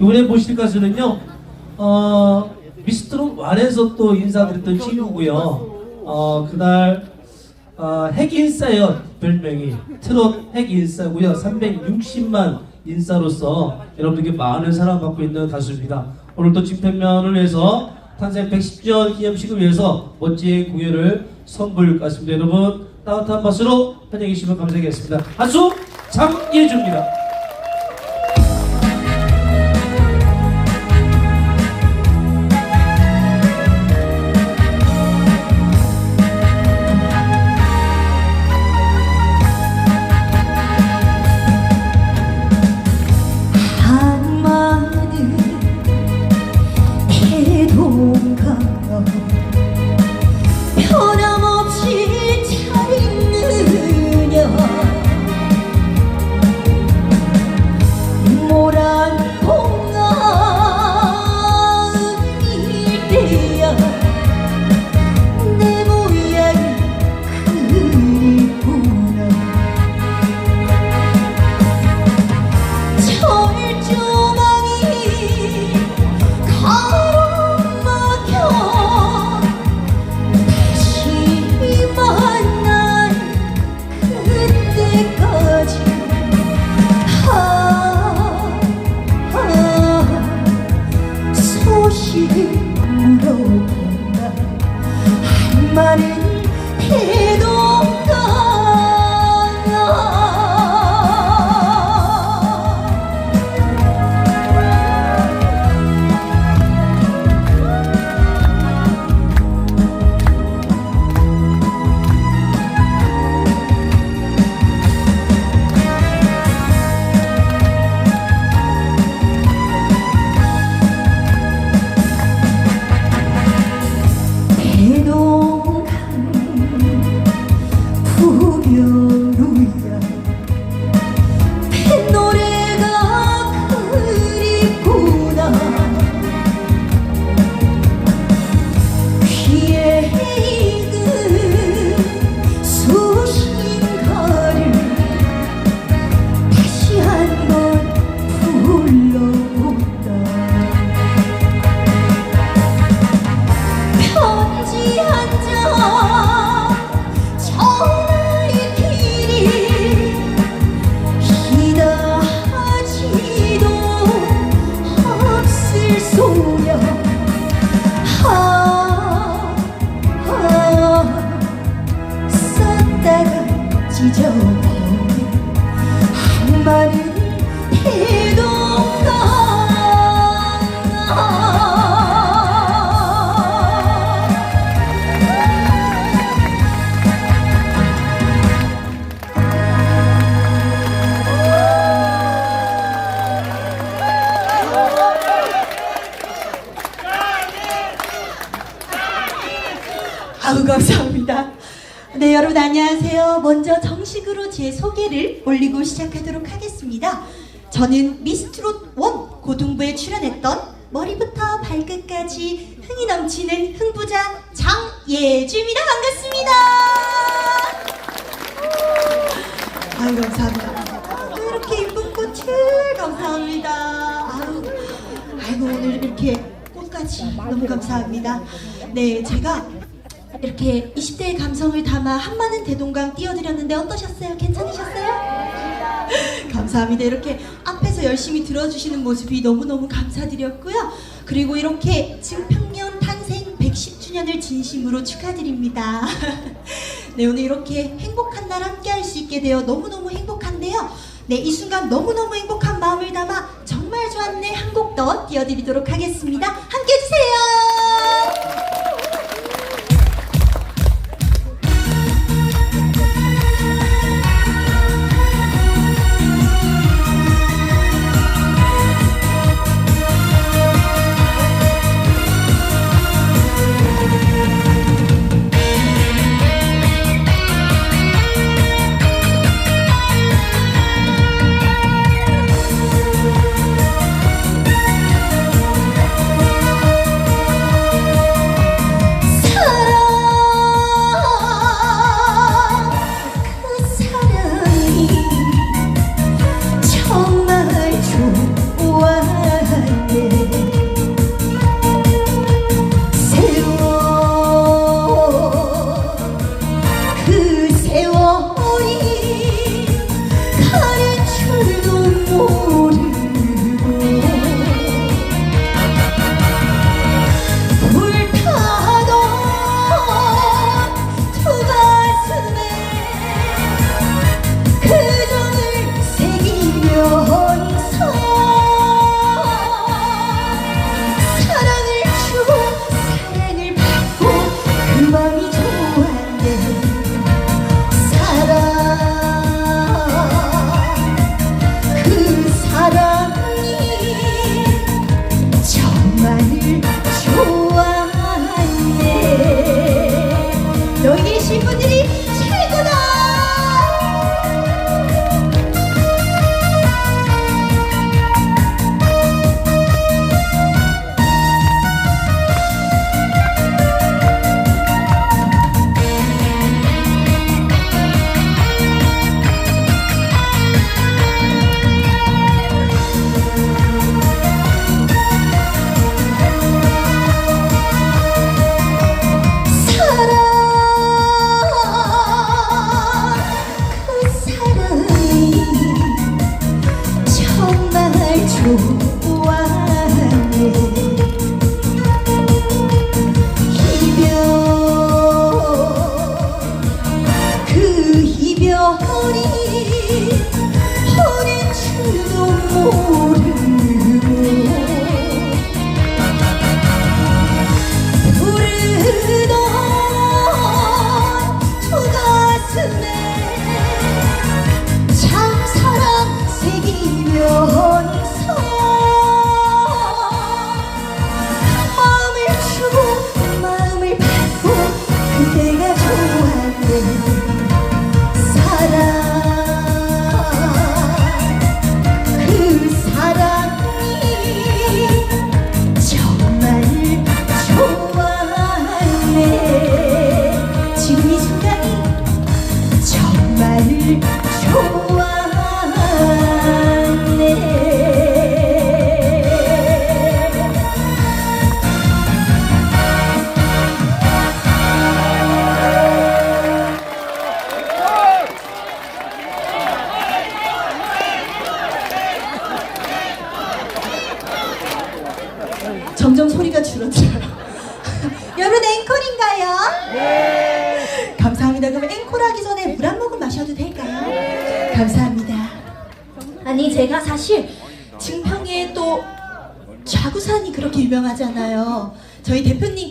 이번에 보실 가수는요, 어, 미스트롯 1에서 또 인사드렸던 친구고요. 어, 그날 어, 핵인싸요 별명이 트롯 핵인싸고요. 360만 인싸로서 여러분들께 많은 사랑받고 있는 가수입니다. 오늘 또 집행면을 위해서 탄생 110주년 기념식을 위해서 멋진 공연을 선보일 것 같습니다. 여러분 따뜻한 박수로 환영해 주시면 감사하겠습니다. 한수 장예주입니다. 就把 먼저 정식으로 제 소개를 올리고 시작하도록 하겠습니다. 저는 미스트롯 원 고등부에 출연했던 머리부터 발끝까지 흥이 넘치는 흥부자 장예주입니다. 반갑습니다. 아유 감사합니다. 또 이렇게 이쁜 꽃을 감사합니다. 아유, 아이고 오늘 이렇게 꽃까지 너무 감사합니다. 네 제가 이렇게 20대의 감성을 담아 한마는 대동강 띄워드렸는데 어떠셨어요? 괜찮으셨어요? 감사합니다. 이렇게 앞에서 열심히 들어주시는 모습이 너무너무 감사드렸고요. 그리고 이렇게 증평년 탄생 110주년을 진심으로 축하드립니다. 네, 오늘 이렇게 행복한 날 함께 할 수 있게 되어 너무너무 행복한데요. 네, 이 순간 너무너무 행복한 마음을 담아 정말 좋았네 한 곡 더 띄워드리도록 하겠습니다. 함께 해주세요.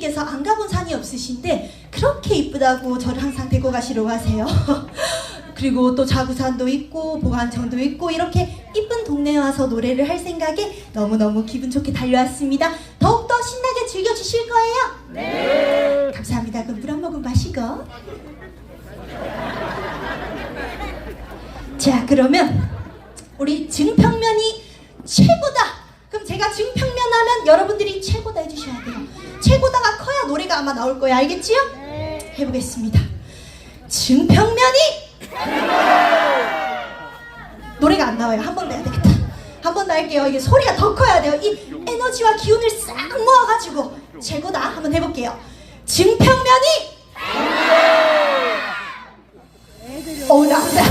대표님께서 안 가본 산이 없으신데 그렇게 이쁘다고 저를 항상 데리고 가시려고 하세요. 그리고 또 자구산도 있고 보관청도 있고 이렇게 이쁜 동네에 와서 노래를 할 생각에 너무너무 기분 좋게 달려왔습니다. 더욱더 신나게 즐겨주실 거예요? 네. 감사합니다. 그럼 물 한 모금 마시고. 자 그러면 우리 증평면이 최고다. 그럼 제가 증평면 하면 여러분들이 최고다 해주셔야 돼요. 최고다가 커야 노래가 아마 나올 거예요. 알겠지요? 해보겠습니다. 증평면이 노래가 안 나와요. 한 번 더 해야 되겠다. 한 번 더 할게요. 이게 소리가 더 커야 돼요. 이 에너지와 기운을 싹 모아가지고 최고다. 한번 해볼게요. 증평면이 오 나온다.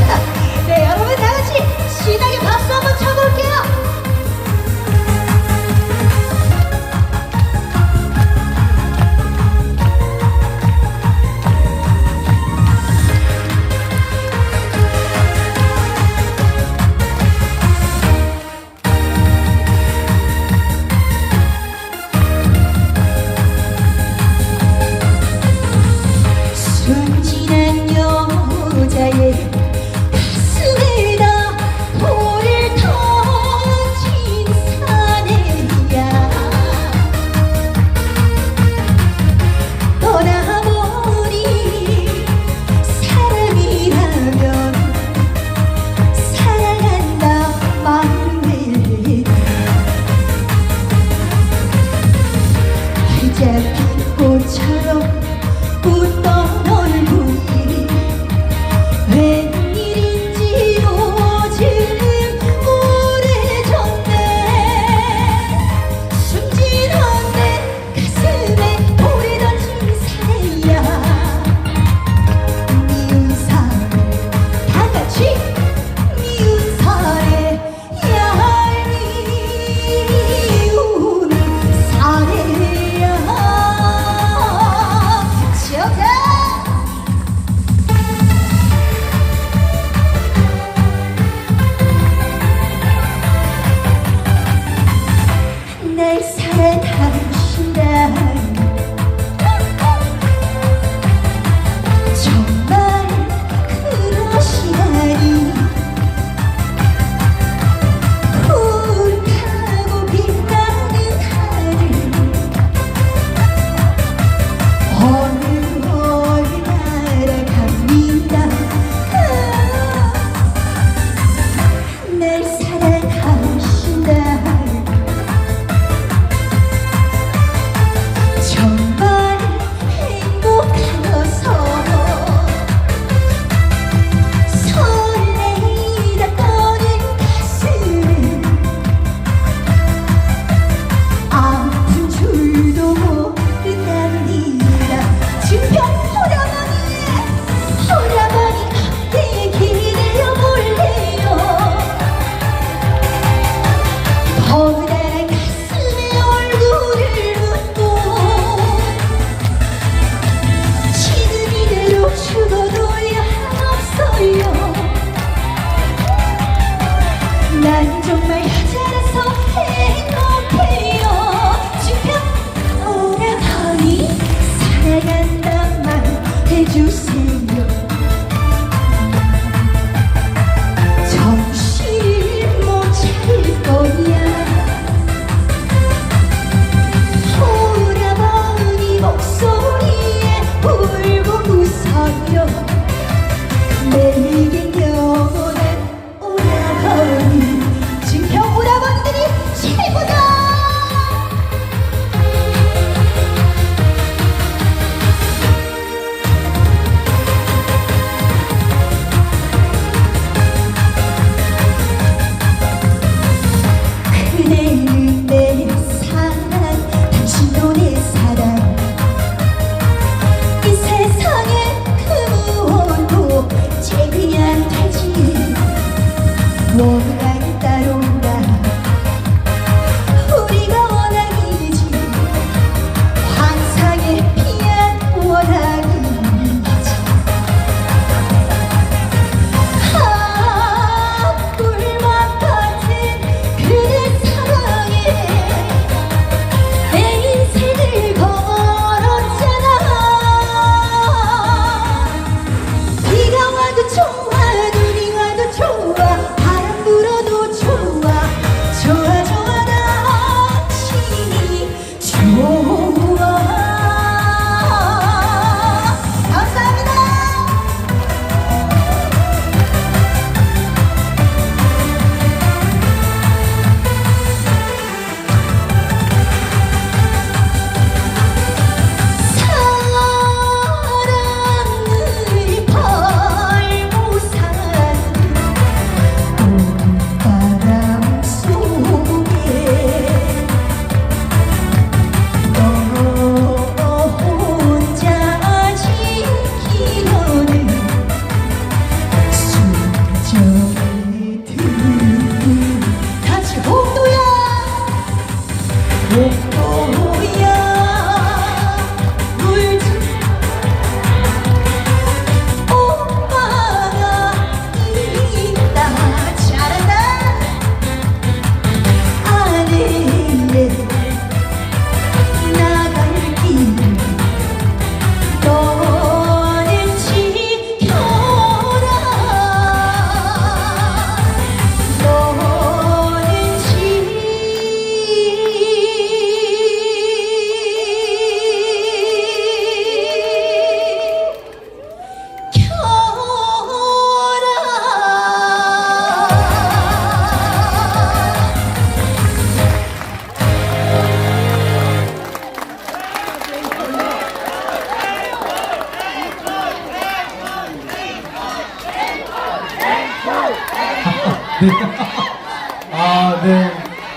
아, 네.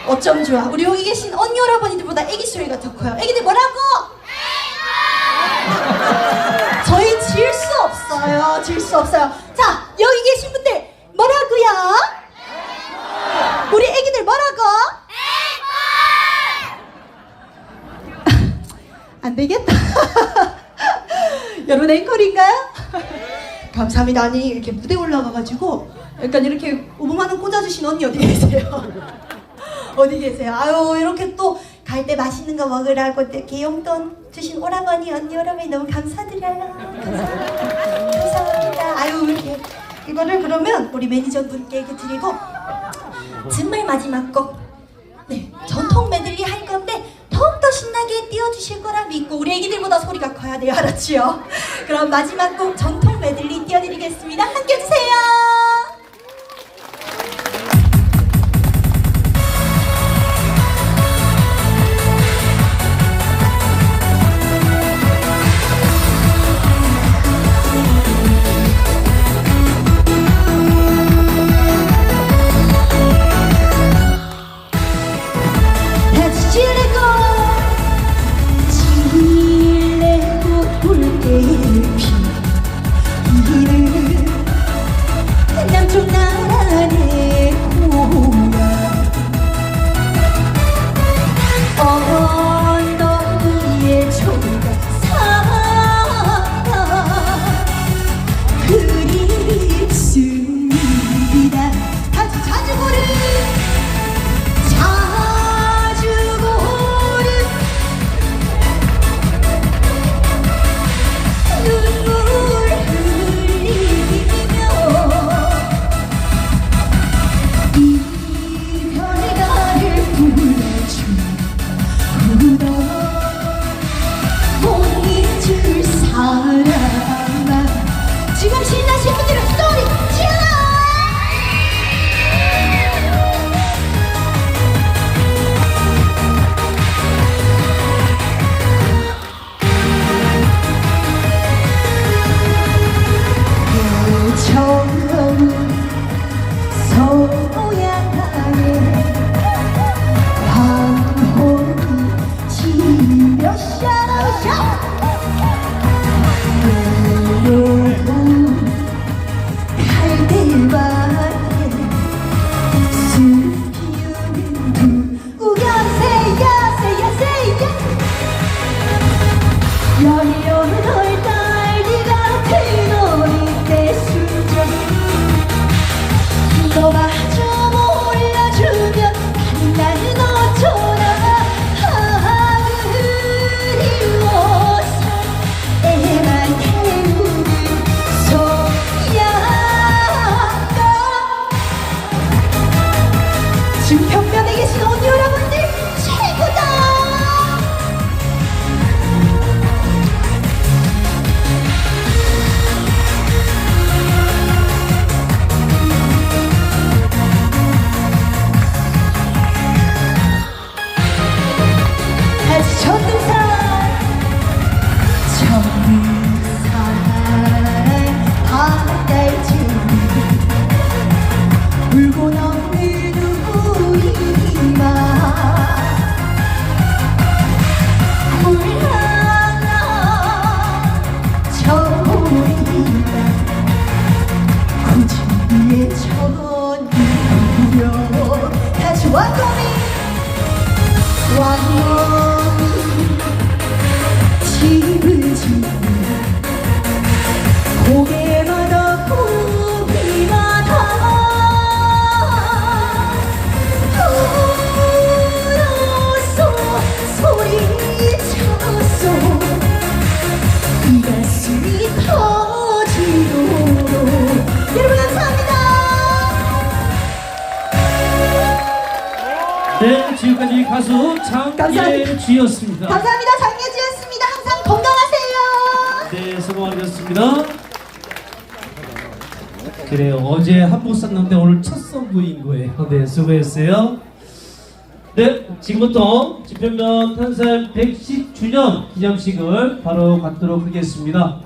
어쩜 좋아. 우리 여기 계신 언니 여러분들보다 애기 소리가 더 커요. 애기들 뭐라고? 저희 질 수 없어요. 질 수 없어요. 자, 여기 계신 분들 뭐라고요? 우리 애기들 뭐라고? 안 되겠다. 여러분 앵콜인가요? 감사합니다. 아니 이렇게 무대 올라가가지고 약간 이렇게 5분만 원 꽂아주신 언니 어디 계세요? 어디 계세요? 아유 이렇게 또 갈 때 맛있는 거 먹으라고 또 이렇게 용돈 주신 오라버니 언니 여러분 너무 감사드려요. 감사합니다. 감사합니다. 아유 이렇게 이거를 그러면 우리 매니저분께 이렇게 드리고 정말 마지막 곡 네, 전통 메들리 할 건데 더욱더 신나게 띄워주실 거라 믿고 우리 애기들보다 소리가 커야 돼요 알았지요? 그럼 마지막 곡 전통 메들리 띄워드리겠습니다 함께 해주세요 가수. 장예주였습니다. 감사합니다 장예지였습니다 항상 건강하세요 네, 수고하셨습니다. 그래요. 어제 한복 샀는데 오늘 첫 선구인 거예요. 네, 수고했어요. 네, 지금부터 집현면 탄생 110주년 기념식을 바로 갖도록 하겠습니다.